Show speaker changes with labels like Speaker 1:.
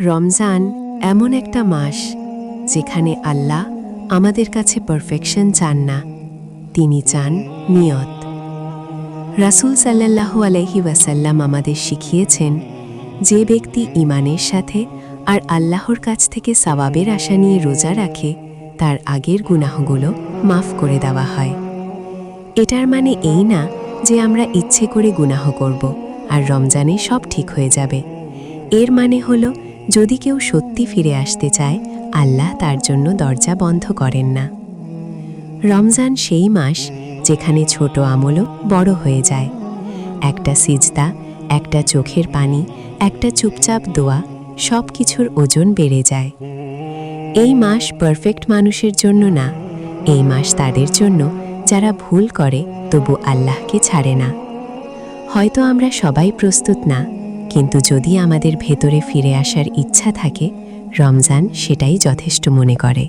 Speaker 1: রমজান এমন একটা মাস যেখানে আল্লাহ আমাদের কাছে পারফেকশন চান না, তিনি চান নিয়ত। রাসূল সাল্লাল্লাহু আলাইহি ওয়াসাল্লাম আমাদের শিখিয়েছেন, যে ব্যক্তি ইমানের সাথে আর আল্লাহর কাছ থেকে সওয়াবের আশা নিয়ে রোজা রাখে, তার আগের গুনাহগুলো মাফ করে দেওয়া হয়। এটার মানে এই না যে আমরা ইচ্ছে করে গুনাহ করব আর রমজানে সব ঠিক হয়ে যাবে। এর মানে হলো যদি কেউ সত্যি ফিরে আসতে চায়, আল্লাহ তার জন্য দরজা বন্ধ করেন না। রমজান সেই মাস যেখানে ছোট আমলও বড় হয়ে যায়। একটা সিজদা, একটা চোখের পানি, একটা চুপচাপ দোয়া সব কিছুর ওজন বেড়ে যায়। এই মাস পারফেক্ট মানুষের জন্য না, এই মাস তাদের জন্য, যারা ভুল করে তবু আল্লাহকে ছাড়ে না। হয়তো আমরা সবাই প্রস্তুত না কিন্তু যদি আমাদের ভেতরে ফিরে আসার ইচ্ছা থাকে রমজান সেটাই যথেষ্ট মনে করে।